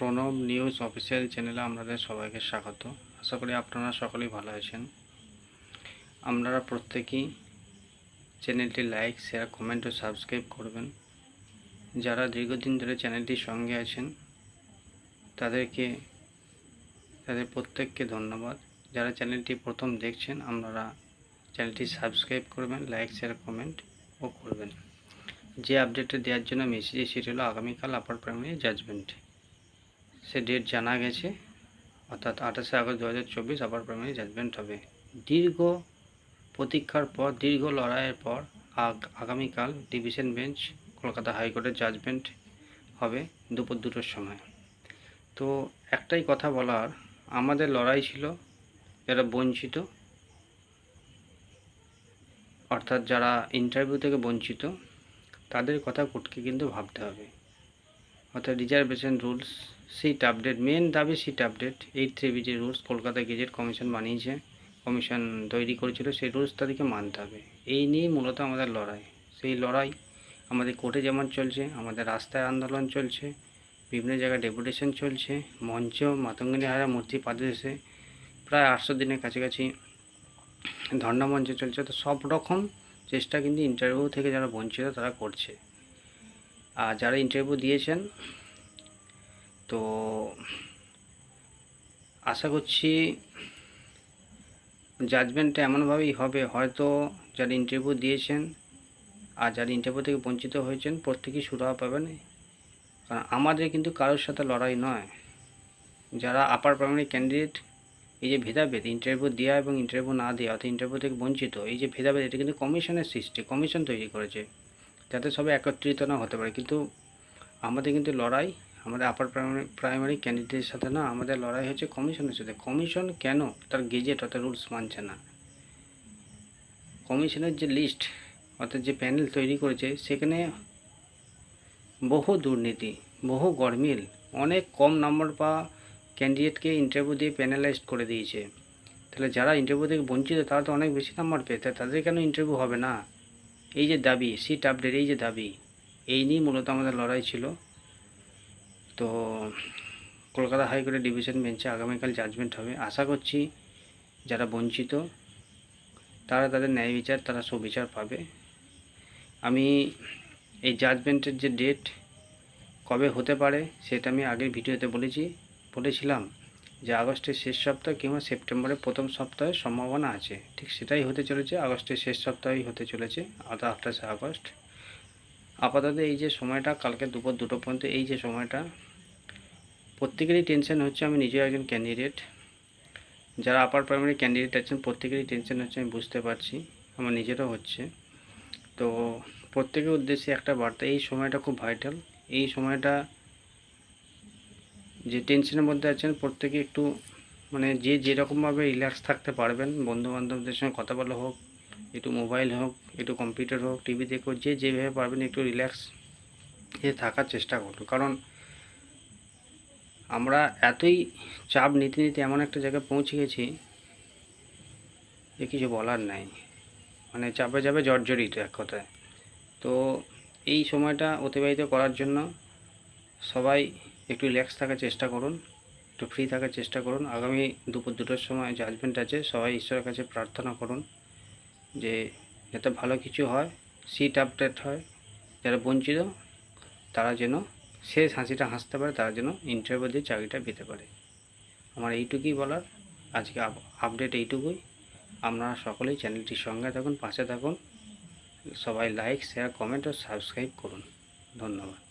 Pranab news official চ্যানেলে আপনাদের সবাইকে স্বাগত। আশা করি আপনারা সকলেই ভালো আছেন। আপনারা প্রত্যেকেই চ্যানেলটি লাইক, শেয়ার, কমেন্ট ও সাবস্ক্রাইব করবেন। যারা দীর্ঘদিন ধরে চ্যানেলটির সঙ্গে আছেন, তাদেরকে, তাদের প্রত্যেককে ধন্যবাদ। যারা চ্যানেলটি প্রথম দেখছেন, আপনারা চ্যানেলটি সাবস্ক্রাইব করবেন, লাইক, শেয়ার, কমেন্ট ও করবেন। যে আপডেটটা দেওয়ার জন্য মেসেজ সেটি হলো আগামীকাল আপার প্রাইমারি জাজমেন্ট সে ডেট জানা গেছে। অর্থাৎ আঠাশে আগস্ট দু হাজার চব্বিশ আপার প্রাইমারি জাজমেন্ট হবে। দীর্ঘ প্রতীক্ষার পর, দীর্ঘ লড়াইয়ের পর আগ- আগামীকাল ডিভিশন বেঞ্চ কলকাতা হাইকোর্টের জাজমেন্ট হবে দুপুর দুটোর সময়। তো একটাই কথা বলার, আমাদের লড়াই ছিল যারা বঞ্চিত, অর্থাৎ যারা ইন্টারভিউ থেকে বঞ্চিত, তাদের কথা কোর্টকে কিন্তু ভাবতে হবে। অর্থাৎ reservation rules seat update main দাবি seat update eight three B rules Kolkata gazette commission বানিয়েছে। কমিশন তৈরি করেছিল, সেই রুলস তাদেরকে মানতে হবে। এই নিয়ে মূলত আমাদের লড়াই। সেই লড়াই আমাদের কোর্টে যেমন চলছে, আমাদের রাস্তায় আন্দোলন চলছে, বিভিন্ন জায়গায় ডেপুটেশন চলছে, মঞ্চ, মাতঙ্গিনী হারা, মূর্তি পাদেশে প্রায় আটশো দিনের কাছাকাছি ধর্ণা মঞ্চ চলছে। তো সব রকম চেষ্টা কিন্তু ইন্টারভিউ থেকে যারা বঞ্চিত তারা করছে। আর যারা ইন্টারভিউ দিয়েছেন, তো আশা করছি জাজমেন্টটা এমনভাবেই হবে, হয়তো যারা ইন্টারভিউ দিয়েছেন আর যারা ইন্টারভিউ থেকে বঞ্চিত হয়েছেন, প্রত্যেকেই সুরাহা পাবেন। কারণ আমাদের কিন্তু কারোর সাথে লড়াই নয়। যারা আপার প্রাইমারি ক্যান্ডিডেট এই যে ভেদাভেদ ইন্টারভিউ দেওয়া এবং ইন্টারভিউ না দেওয়া অর্থাৎ ইন্টারভিউ থেকে বঞ্চিত, এই যে ভেদাভেদ, এটা কিন্তু কমিশনের সৃষ্টি কমিশন তৈরি করেছে। যাতে সবাই একত্রিত না হতে পারে। কিন্তু আমাদের কিন্তু লড়াই, আমাদের আপার প্রাইমারি প্রাইমারি ক্যান্ডিডেটের সাথে না, আমাদের লড়াই হচ্ছে কমিশনের সাথে। কমিশন কেন? তার গেজেট অর্থাৎ রুলস মানছে না। কমিশনের যে লিস্ট অর্থাৎ যে প্যানেল তৈরি করেছে, সেখানে বহু দুর্নীতি, বহু গরমিল, অনেক কম নম্বর পাওয়া ক্যান্ডিডেটকে ইন্টারভিউ দিয়ে প্যানেলাইজড করে দিয়েছে। তাহলে যারা ইন্টারভিউ থেকে বঞ্চিত, তারা তো অনেক বেশি নাম্বার পেয়ে তাই তাদের কেন ইন্টারভিউ হবে না? এই যে দাবি সিট আপডেট এই যে দাবি, এই নিয়ে মূলত আমাদের লড়াই ছিল। তো কলকাতা হাইকোর্টের ডিভিশন বেঞ্চে আগামীকাল জাজমেন্ট হবে। আশা করছি যারা বঞ্চিত, তারা তাদের ন্যায় বিচার, তারা সুবিচার পাবে। আমি এই জাজমেন্টের যে ডেট কবে হতে পারে, সেটা আমি আগের ভিডিওতে বলেছি, বলেছিলাম। যে আগস্টের শেষ সপ্তাহ কিংবা সেপ্টেম্বরের প্রথম সপ্তাহে সম্ভাবনা আছে। ঠিক সেটাই হতে চলেছে। আগস্টের শেষ সপ্তাহেই হতে চলেছে। আঠাশে আগস্ট। আপাতত এই যে সময়টা, কালকে দুপুর দুটো পর্যন্ত এই যে সময়টা, প্রত্যেকেরই টেনশন হচ্ছে আমি নিজেও একজন ক্যান্ডিডেট যারা আপার প্রাইমারি ক্যান্ডিডেট আছেন, প্রত্যেকেরই টেনশন হচ্ছে, আমি বুঝতে পারছি। আমার নিজেরও হচ্ছে। তো প্রত্যেকের উদ্দেশ্যে একটা বার্তা, এই সময়টা খুব ভাইটাল এই সময়টা যে টেনশনের মধ্যে আছেন, প্রত্যেকে একটু মানে যে যেরকমভাবে রিল্যাক্স থাকতে পারবেন বন্ধু বান্ধবদের সঙ্গে কথা বলা হোক, একটু মোবাইল হোক, একটু কম্পিউটার হোক টিভি দেখো যে যেভাবে পারবেন একটু রিল্যাক্স এ থাকার চেষ্টা করুন। কারণ আমরা এতই চাপ নিতে নিতে এমন একটা জায়গায় পৌঁছে গেছি যে কিছু বলার নাই। মানে চাপে চাপে জর্জরিত এক কথায়। তো এই সময়টা অতিবাহিত করার জন্য সবাই একটু রিল্যাক্স থাকার চেষ্টা করুন, একটু ফ্রি থাকার চেষ্টা করুন। আগামী দুপুর দুটোর সময় জাজমেন্ট আছে, সবাই ঈশ্বরের কাছে প্রার্থনা করুন যে যাতে ভালো কিছু হয় সিট আপডেট হয়, যারা বঞ্চিত, তারা যেন শেষ হাসিটা হাসতে পারে, তারা যেন ইন্টারভিউ দিয়ে চাকরিটা পেতে পারে। আমার এইটুকুই বলার, আজকে আপডেট এইটুকুই। আপনারা সকলেই চ্যানেলটির সঙ্গে থাকুন, পাশে থাকুন। সবাই লাইক শেয়ার কমেন্ট ও সাবস্ক্রাইব করুন। ধন্যবাদ।